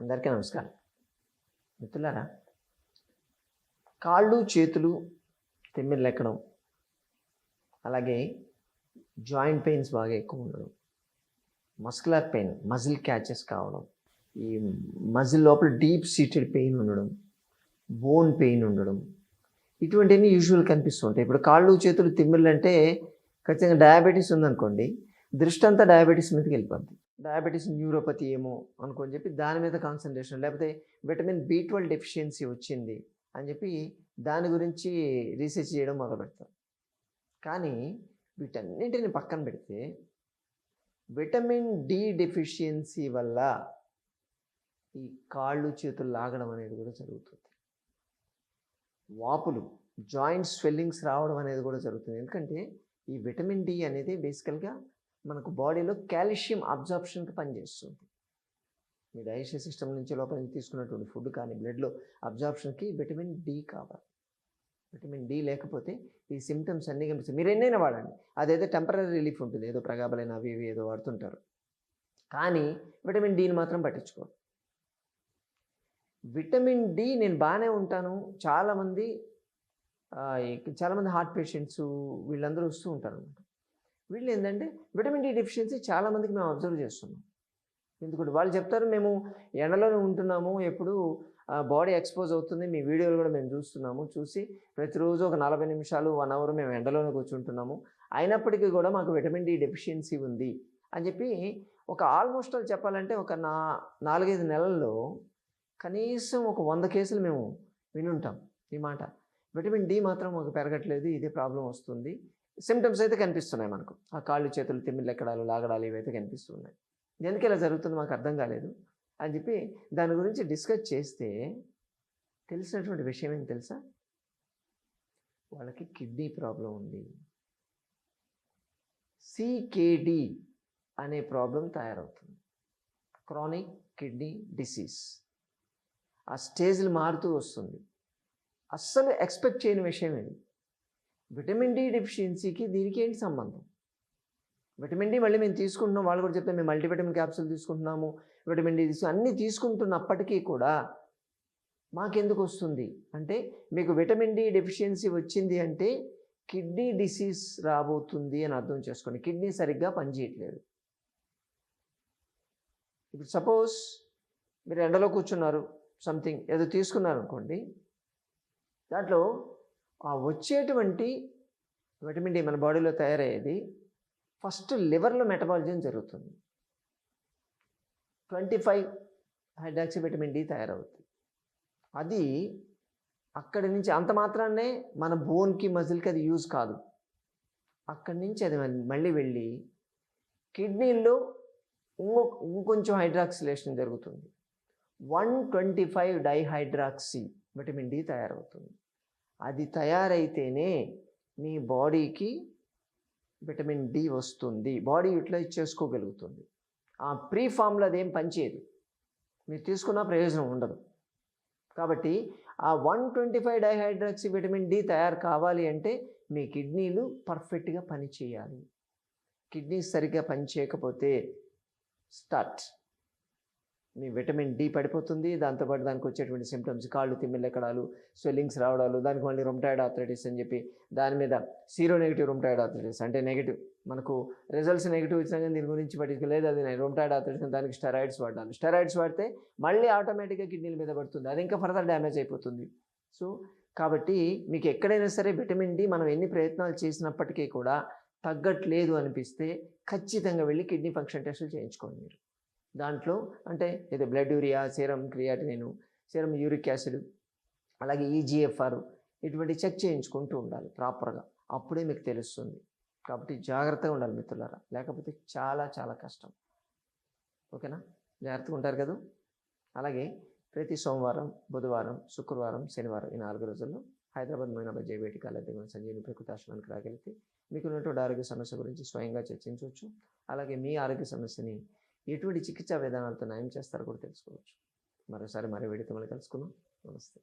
అందరికీ నమస్కారం. మిత్రులారా కాళ్ళు చేతులు తిమ్మిళ్ళు ఎక్కడం అలాగే జాయింట్ పెయిన్స్ బాగా ఎక్కువ ఉండడం మస్కులర్ పెయిన్ మజిల్ క్యాచెస్ కావడం ఈ మజిల్ లోపల డీప్ సీటెడ్ పెయిన్ ఉండడం బోన్ పెయిన్ ఉండడం ఇటువంటివన్నీ యూజువల్ కనిపిస్తుంటాయి ఇప్పుడు కాళ్ళు చేతులు తిమ్మిర్లు అంటే ఖచ్చితంగా డయాబెటీస్ ఉందనుకోండి దృష్టి అంతా డయాబెటీస్ మీదకి వెళ్ళిపోద్ది. డయాబెటీస్ న్యూరోపతి ఏమో అనుకొని చెప్పి దాని మీద కాన్సన్ట్రేషన్ లేకపోతే విటమిన్ బి ట్వెల్వ్ డెఫిషియన్సీ వచ్చింది అని చెప్పి దాని గురించి రీసెర్చ్ చేయడం మొదలు పెడతారు కానీ వీటన్నింటిని పక్కన పెడితే విటమిన్ డి డెఫిషియన్సీ వల్ల ఈ కాళ్ళు చేతులు లాగడం అనేది కూడా జరుగుతుంది. వాపులు జాయింట్ స్వెల్లింగ్స్ రావడం అనేది కూడా జరుగుతుంది. ఎందుకంటే ఈ విటమిన్ డి అనేది బేసికల్గా మనకు బాడీలో కాల్షియం అబ్జార్ప్షన్కి పనిచేస్తుంది. మీ డైజెషన్ సిస్టమ్ నుంచి లోపల నుంచి తీసుకున్నటువంటి ఫుడ్ కానీ బ్లడ్లో అబ్జార్ప్షన్కి విటమిన్ డి కావాలి. విటమిన్ డి లేకపోతే ఈ సిమ్టమ్స్ అన్నీ కనిపిస్తాయి మీరు ఎన్నైనా వాడండి. అదేదో టెంపరీ రిలీఫ్ ఉంటుంది. ఏదో ప్రగాబలైన అవి ఇవి ఏదో వాడుతుంటారు. కానీ విటమిన్ డిని మాత్రం పట్టించుకో విటమిన్ డి నేను బాగానే ఉంటాను. చాలామంది చాలామంది హార్ట్ పేషెంట్స్ వీళ్ళందరూ వస్తూ ఉంటారు అనమాట వీళ్ళు ఏంటంటే విటమిన్ డి డెఫిషియన్సీ చాలామందికి మేము అబ్జర్వ్ చేస్తున్నాం. ఎందుకంటే వాళ్ళు చెప్తారు మేము ఎండలోనే ఉంటున్నాము ఎప్పుడు బాడీ ఎక్స్పోజ్ అవుతుంది మీ వీడియోలు కూడా మేము చూస్తున్నాము చూసి ప్రతిరోజు ఒక నలభై నిమిషాలు వన్ అవర్ మేము ఎండలోనే కూర్చుంటున్నాము. అయినప్పటికీ కూడా మాకు విటమిన్ డి డెఫిషియన్సీ ఉంది. అని చెప్పి ఒక ఆల్మోస్ట్ ఆల్ చెప్పాలంటే ఒక నా నాలుగైదు నెలల్లో కనీసం ఒక వంద కేసులు మేము వినుంటాం ఈ మాట. విటమిన్ డి మాత్రం మాకు పెరగట్లేదు ఇదే ప్రాబ్లం వస్తుంది. సిమ్టమ్స్ అయితే కనిపిస్తున్నాయి మనకు. ఆ కాళ్ళు చేతులు తిమ్మిళ్ళు ఎక్కడాలు లాగడాలు ఇవైతే కనిపిస్తున్నాయి. ఎందుకు ఇలా జరుగుతుంది మాకు అర్థం కాలేదు. అని చెప్పి దాని గురించి డిస్కస్ చేస్తే తెలిసినటువంటి విషయం ఏం తెలుసా? వాళ్ళకి కిడ్నీ ప్రాబ్లం ఉంది. సికేడి అనే ప్రాబ్లం తయారవుతుంది. క్రానిక్ కిడ్నీ డిసీజ్ ఆ స్టేజ్లు మారుతూ వస్తుంది. అస్సలు ఎక్స్పెక్ట్ చేయని విషయం ఇది. విటమిన్ డి డెఫిషియన్సీకి దీనికి ఏంటి సంబంధం? విటమిన్ డి మళ్ళీ మేము తీసుకుంటున్నాం. వాళ్ళు కూడా చెప్తే మేము మల్టీవిటమిన్ క్యాప్సూల్ తీసుకుంటున్నాము విటమిన్ డి తీసుకు అన్నీ తీసుకుంటున్నప్పటికీ కూడా మాకెందుకు వస్తుంది? అంటే మీకు విటమిన్ డి డెఫిషియన్సీ వచ్చింది అంటే కిడ్నీ డిసీజ్ రాబోతుంది అని అర్థం చేసుకోండి. కిడ్నీ సరిగ్గా పనిచేయట్లేదు. ఇప్పుడు సపోజ్ మీరు ఎండలో కూర్చున్నారు సంథింగ్ ఏదో తీసుకున్నారు అనుకోండి దాంట్లో ఆ వచ్చేటువంటి విటమిన్ డి మన బాడీలో తయారయ్యేది ఫస్ట్ లివర్లో మెటబాలిజం జరుగుతుంది. Twenty five hydroxy vitamin D తయారవుతుంది. అది అక్కడి నుంచి అంత మాత్రాన్నే మన బోన్కి మజిల్కి అది యూజ్ కాదు. అక్కడి నుంచి అది మళ్ళీ- వెళ్ళి కిడ్నీల్లో ఇంకో ఇంకొంచెం హైడ్రాక్సిలేషన్ జరుగుతుంది. One twenty five dihydroxy vitamin D తయారవుతుంది. అది తయారైతేనే మీ బాడీకి విటమిన్ డి వస్తుంది. బాడీ యూటిలైజ్ చేసుకోగలుగుతుంది. ఆ ప్రీ ఫామ్లో అదేం పనిచేయదు మీరు తీసుకున్న ప్రయోజనం ఉండదు. కాబట్టి ఆ one twenty five dihydroxy vitamin D తయారు కావాలి అంటే మీ కిడ్నీలు పర్ఫెక్ట్గా పనిచేయాలి కిడ్నీ సరిగ్గా పనిచేయకపోతే స్టార్ట్. మీ విటమిన్ డి పడిపోతుంది. దాంతోపాటు దానికి వచ్చేటువంటి సిమ్టమ్స్ కాళ్ళు తిమ్మిల్లెక్కడాలు స్వెల్లింగ్స్ రావడాలు దానికి మళ్ళీ రొమ్టాయిడ్ ఆథరైటిస్ అని చెప్పి దాని మీద సీరో నెగిటివ్ రొమ్టాయిడ్ ఆథరైటిస్ అంటే నెగిటివ్ మనకు రిజల్ట్స్ నెగిటివ్ వచ్చినా కానీ దీని గురించి పట్టించుకోలేదు. అది రొమ్టాయిడ్ ఆథరైటిస్ దానికి స్టెరాయిడ్స్ వాడాలి స్టెరాయిడ్స్ వాడితే మళ్ళీ ఆటోమేటిక్గా కిడ్నీల మీద పడుతుంది. అది ఇంకా ఫర్దర్ డ్యామేజ్ అయిపోతుంది. సో కాబట్టి మీకు ఎక్కడైనా సరే విటమిన్ డి మనం ఎన్ని ప్రయత్నాలు చేసినప్పటికీ కూడా తగ్గట్లేదు అనిపిస్తే ఖచ్చితంగా వెళ్ళి కిడ్నీ ఫంక్షన్ టెస్టులు చేయించుకోండి మీరు. దాంట్లో అంటే ఇది blood urea serum creatinine serum uric acid అలాగే ఈజీఎఫ్ఆర్ ఇటువంటి చెక్ చేయించుకుంటూ ఉండాలి ప్రాపర్గా. అప్పుడే మీకు తెలుస్తుంది. కాబట్టి జాగ్రత్తగా ఉండాలి మిత్రులారా. లేకపోతే చాలా చాలా కష్టం. ఓకేనా? జాగ్రత్తగా ఉంటారు కదా? అలాగే ప్రతి సోమవారం బుధవారం శుక్రవారం శనివారం ఈ నాలుగు రోజుల్లో హైదరాబాద్ మైనాబాద్ జయబేటి కాలేజీ దగ్గర సంజీవిని ప్రకృతాశ్రమానికి రాగలిగితే మీకు ఉన్నటువంటి ఆరోగ్య సమస్య గురించి స్వయంగా చర్చించవచ్చు. అలాగే మీ ఆరోగ్య సమస్యని ఎటువంటి చికిత్సా విధానాలతో నయం చేస్తారో కూడా తెలుసుకోవచ్చు. మరోసారి మరో వేడితో మళ్ళీ కలుసుకుందాం. నమస్తే.